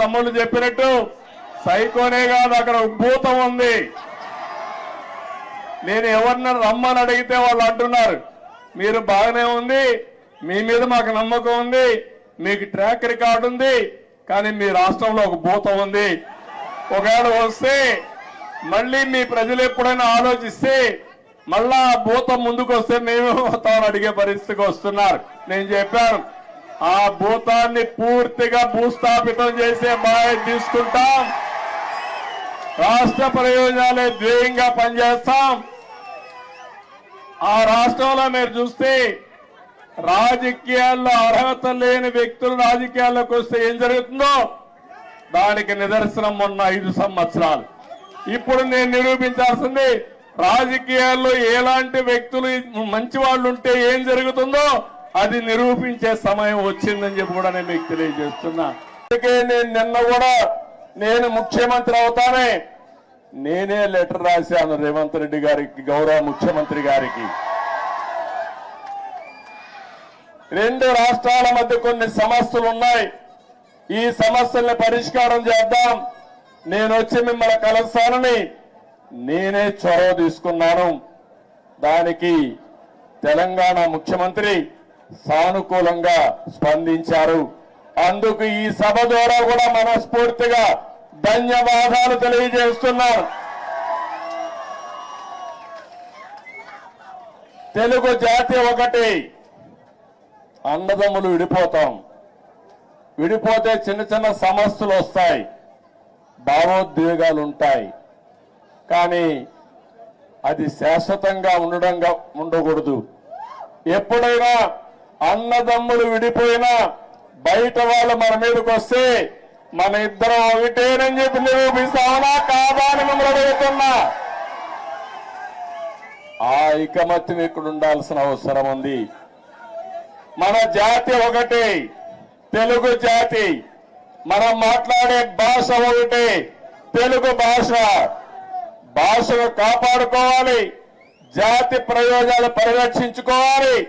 తమ్ముళ్ళు చెప్పినట్టు సైకోనే కాదు అక్కడ భూతం ఉంది. నేను ఎవరిని రమ్మని అడిగితే వాళ్ళు అంటున్నారు మీరు బాగానే ఉంది మీ మీద మాకు నమ్మకం ఉంది మీకు ట్రాక్ రికార్డు ఉంది కానీ మీ రాష్ట్రంలో ఒక భూతం ఉంది. ఒకవేళ వస్తే మళ్ళీ మీ ప్రజలు ఎప్పుడైనా ఆలోచిస్తే మళ్ళా ఆ భూతం ముందుకు వస్తే మేమేమవుతామని అడిగే పరిస్థితికి వస్తున్నారు. నేను చెప్పాను ఆ భూతాన్ని పూర్తిగా భూస్థాపితం చేసే మాయ తీసుకుంటాం. రాష్ట్ర ప్రయోజనాలే ధ్యేయంగా పనిచేస్తాం. ఆ రాష్ట్రంలో మీరు చూస్తే రాజకీయాల్లో అర్హత లేని వ్యక్తులు రాజకీయాల్లోకి వస్తే ఏం జరుగుతుందో? దానికి నిదర్శనం ఉన్న ఐదు సంవత్సరాలు. ఇప్పుడు నేను నిరూపించాల్సింది రాజకీయాల్లో ఎలాంటి వ్యక్తులు మంచి వాళ్ళు ఉంటే ఏం జరుగుతుందో అది నిరూపించే సమయం వచ్చిందని చెప్పి కూడా నేను మీకు తెలియజేస్తున్నా. అందుకే నేను నిన్న కూడా నేను ముఖ్యమంత్రి అవుతానే నేనే లెటర్ రాశాను రేవంత్ రెడ్డి గారికి గౌరవ ముఖ్యమంత్రి గారికి. రెండు రాష్ట్రాల మధ్య కొన్ని సమస్యలు ఉన్నాయి. ఈ సమస్యల్ని పరిష్కారం చేద్దాం. నేను వచ్చి మిమ్మల్ని కలుస్తానని నేనే చొరవ తీసుకున్నాను. దానికి తెలంగాణ ముఖ్యమంత్రి సానుకూలంగా స్పందించారు. అందుకు ఈ సభ ద్వారా కూడా మనస్ఫూర్తిగా ధన్యవాదాలు తెలియజేస్తున్నాను తెలుగు జాతి ఒకటి. అన్నదమ్ములు విడిపోతాం. విడిపోతే చిన్న చిన్న సమస్యలు వస్తాయి. భావోద్వేగాలు ఉంటాయి కానీ అది శాశ్వతంగా ఉండడంగా ఉండకూడదు. ఎప్పుడైనా అన్నదమ్ములు విడిపోయినా బయట వాళ్ళు మన మీదకి వస్తే మన ఇద్దరం ఒకటేనని చెప్పి నిరూపిస్తామనా కాదా అని మిమ్మల్ని అడుగుతున్నా. ఆ ఐకమత్యం ఇక్కడ ఉండాల్సిన అవసరం ఉంది. మన జాతి ఒకటి తెలుగు జాతి. మనం మాట్లాడే భాష ఒకటి తెలుగు భాష. భాషను కాపాడుకోవాలి జాతి ప్రయోజనాలు పరిరక్షించుకోవాలి.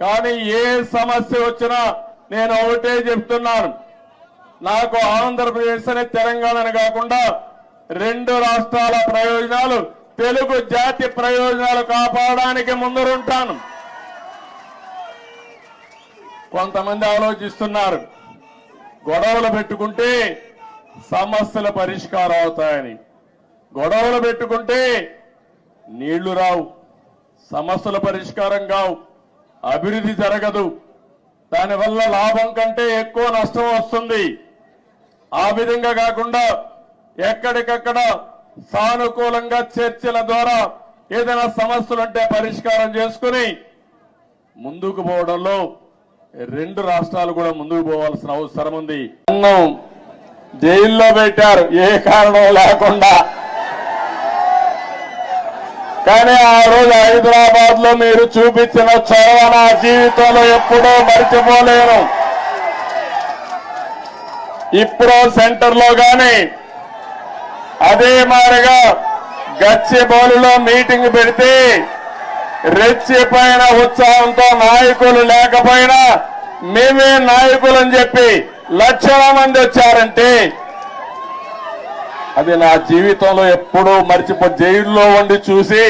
కానీ ఏ సమస్య వచ్చినా నేను ఒకటే చెప్తున్నాను. నాకు ఆంధ్రప్రదేశ్ అనే తెలంగాణని కాకుండా రెండు రాష్ట్రాల ప్రయోజనాలు తెలుగు జాతి ప్రయోజనాలు కాపాడడానికి ముందరుంటాను. కొంతమంది ఆలోచిస్తున్నారు గొడవలు పెట్టుకుంటే సమస్యల పరిష్కారం అవుతాయని. గొడవలు పెట్టుకుంటే నీళ్ళు రావు సమస్యల పరిష్కారం కావు. అభివృద్ధి జరగదు. దానివల్ల లాభం కంటే ఎక్కువ నష్టం వస్తుంది. ఆ విధంగా కాకుండా ఎక్కడికక్కడ సానుకూలంగా చర్చల ద్వారా ఏదైనా సమస్యలుంటే పరిష్కారం చేసుకుని ముందుకు పోవడంలో రెండు రాష్ట్రాలు కూడా ముందుకు పోవాల్సిన అవసరం ఉంది. జైల్లో పెట్టారు. ఏ కారణం లేకుండా కానీ ఆ రోజు హైదరాబాద్లో మీరు చూపించిన చొరవ నా జీవితంలో ఎప్పుడూ మర్చిపోలేను. ఇప్పుడు సెంటర్లో కానీ అదే మారిగా గచ్చిబౌలిలో మీటింగ్ పెడితే రెచ్చిపోయిన ఉత్సాహంతో నాయకులు లేకపోయినా మేమే నాయకులని చెప్పి లక్షల మంది వచ్చారంటే అది నా జీవితంలో ఎప్పుడూ మర్చిపో జైల్లో ఉండి చూసి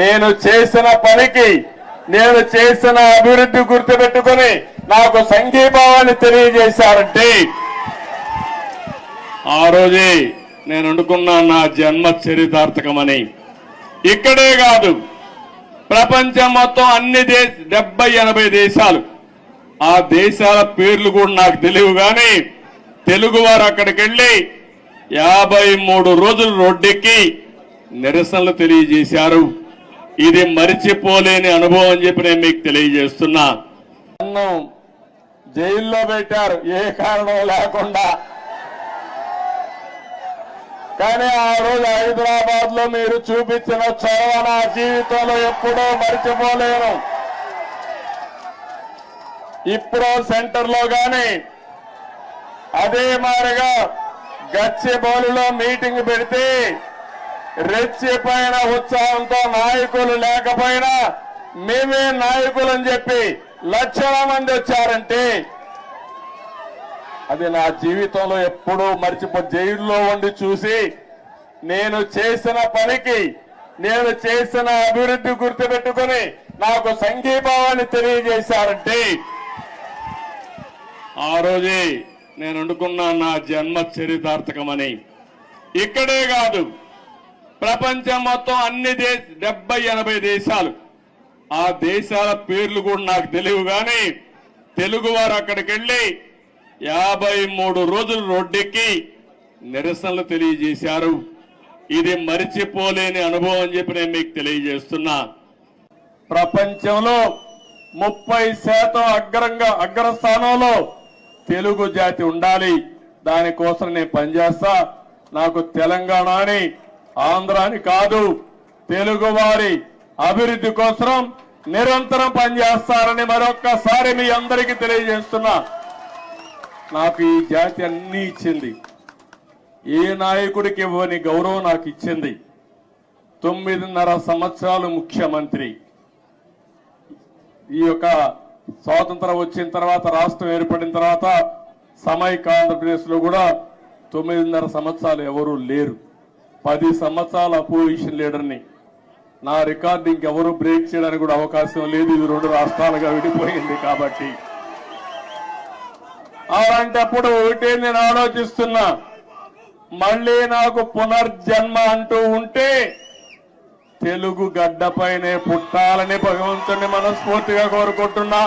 నేను చేసిన పనికి నేను చేసిన అభివృద్ధి గుర్తుపెట్టుకుని నాకు సంఘీభావాన్ని తెలియజేశారంటే ఆ రోజే నేను అనుకున్నా నా జన్మ చరితార్థకమని. ఇక్కడే కాదు ప్రపంచం మొత్తం అన్ని దేశ డెబ్బై ఎనభై దేశాలు. ఆ దేశాల పేర్లు కూడా నాకు తెలియవు కానీ తెలుగు వారు అక్కడికి వెళ్ళి యాభై మూడు రోజులు రోడ్డెక్కి నిరసనలు తెలియజేశారు. ఇది మరిచిపోలేని అనుభవం అని చెప్పి నేను మీకు తెలియజేస్తున్నా. నన్ను జైల్లో పెట్టారు. ఏ కారణం లేకుండా. కానీ ఆ రోజు హైదరాబాద్లో మీరు చూపించిన చొరవ నా జీవితంలో ఎప్పుడూ మర్చిపోలేను. ఇప్పుడు సెంటర్లో గాని అదే మాదిరిగా గచ్చిబౌలిలో మీటింగ్ పెడితే రెచ్చిపోయిన ఉత్సాహంతో నాయకులు లేకపోయినా మేమే నాయకులని చెప్పి లక్షల మంది వచ్చారంటే అది నా జీవితంలో ఎప్పుడూ మర్చిపో జైల్లో ఉండి చూసి నేను చేసిన పనికి నేను చేసిన అభివృద్ధి గుర్తుపెట్టుకుని నాకు సంఘీభావాన్ని తెలియజేశారంటే ఆ రోజే నేను అనుకున్నా నా జన్మ చరితార్థకమని. ఇక్కడే కాదు ప్రపంచం మొత్తం అన్ని దేశ డెబ్బై ఎనభై దేశాలు. ఆ దేశాల పేర్లు కూడా నాకు తెలియవు కానీ తెలుగు వారు అక్కడికి వెళ్ళి యాభై మూడు రోజులు రోడ్డెక్కి నిరసనలు తెలియజేశారు. ఇది మరిచిపోలేని అనుభవం అని చెప్పి నేను మీకు తెలియజేస్తున్నా. ప్రపంచంలో ముప్పై శాతం అగ్రంగా అగ్రస్థానంలో తెలుగు జాతి ఉండాలి. దానికోసం నేను పనిచేస్తా. నాకు తెలంగాణ అని ఆంధ్ర అని కాదు తెలుగు వారి అభివృద్ధి కోసం నిరంతరం పనిచేస్తారని మరొక్కసారి మీ అందరికీ తెలియజేస్తున్నా. నాకు ఈ జాతి అన్ని ఇచ్చింది. ఏ నాయకుడికి ఇవ్వని గౌరవం నాకు ఇచ్చింది. తొమ్మిదిన్నర సంవత్సరాలు ముఖ్యమంత్రి. ఈ యొక్క స్వాతంత్రం వచ్చిన తర్వాత రాష్ట్రం ఏర్పడిన తర్వాత సమైక్య ఆంధ్రప్రదేశ్లో కూడా తొమ్మిదిన్నర సంవత్సరాలు ఎవరూ లేరు. పది సంవత్సరాల అపోజిషన్ లీడర్ని. నా రికార్డు ఇంకెవరు బ్రేక్ చేయడానికి కూడా అవకాశం లేదు. ఇది రెండు రాష్ట్రాలుగా విడిపోయింది కాబట్టి. అలాంటప్పుడు ఒకటే నేను ఆలోచిస్తున్నా. మళ్ళీ నాకు పునర్జన్మ అంటూ ఉంటే తెలుగు గడ్డపైనే పుట్టాలని భగవంతుని మనస్ఫూర్తిగా కోరుకుంటున్నా.